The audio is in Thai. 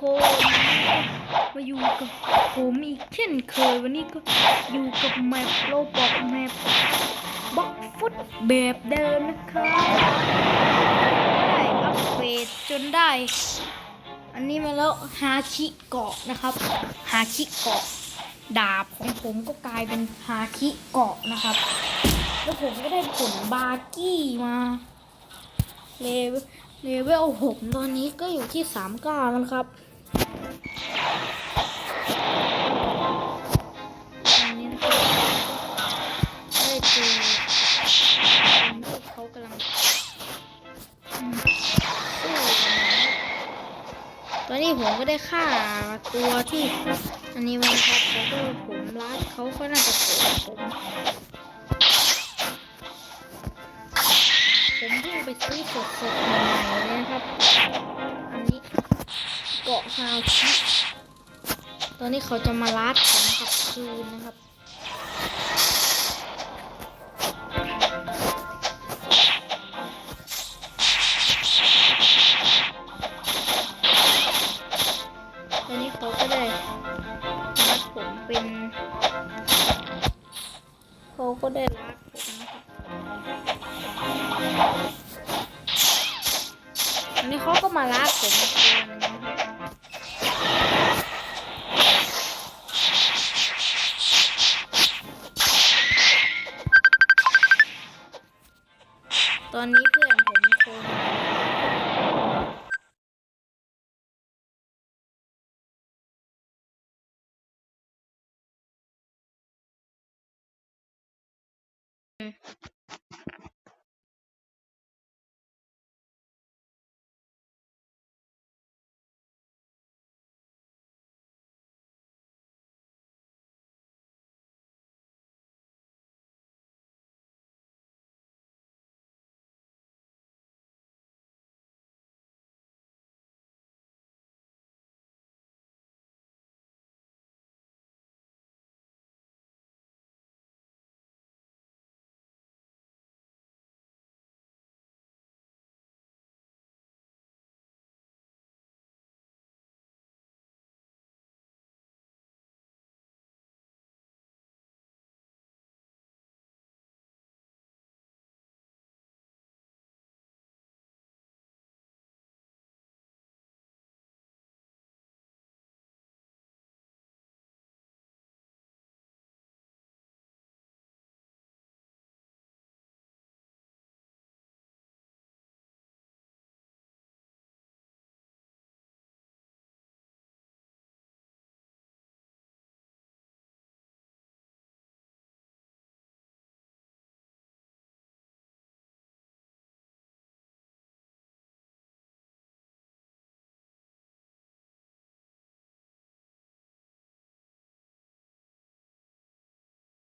คนมาอยู่กับผมอีกเช่นเคยวันนี้ก็อยู่กับแมปโลบอกแมปบล็อกฟุตแบบเดิมนะครับได้อัปเกรดจนได้ อันนี้มาแล้วฮาคิเกาะนะครับฮาคิเกาะดาบของผมก็กลายเป็นฮาคิเกาะนะครับ แล้วผมก็ได้ผลบาร์กี้มาเลเวลเลเวลหกตอนนี้ก็อยู่ที่สามเก้าแล้วนะครับตอนนี้นะครับได้เจอคนที่เขากำลังอืมสู้กันนะครับ ตอนนี้ผมก็ได้ฆ่าตัวที่ อันนี้มันครับแล้วก็ผมรัดเขาก็น่าจะโกรธผม ผมเพิ่งไปซื้อสดๆใหม่ๆเลยนะครับ เกาะฮาวชิตอนนี้เขาจะมาลัดผมกลับคืนนะครับตอนนี้เขาก็ได้รัดผมเป็นเขาก็ได้รัดผมนะครับ เขาก็มาลากผมอีกตัวหนึงนะครับตอนนี้เพื่อนผมโทรมา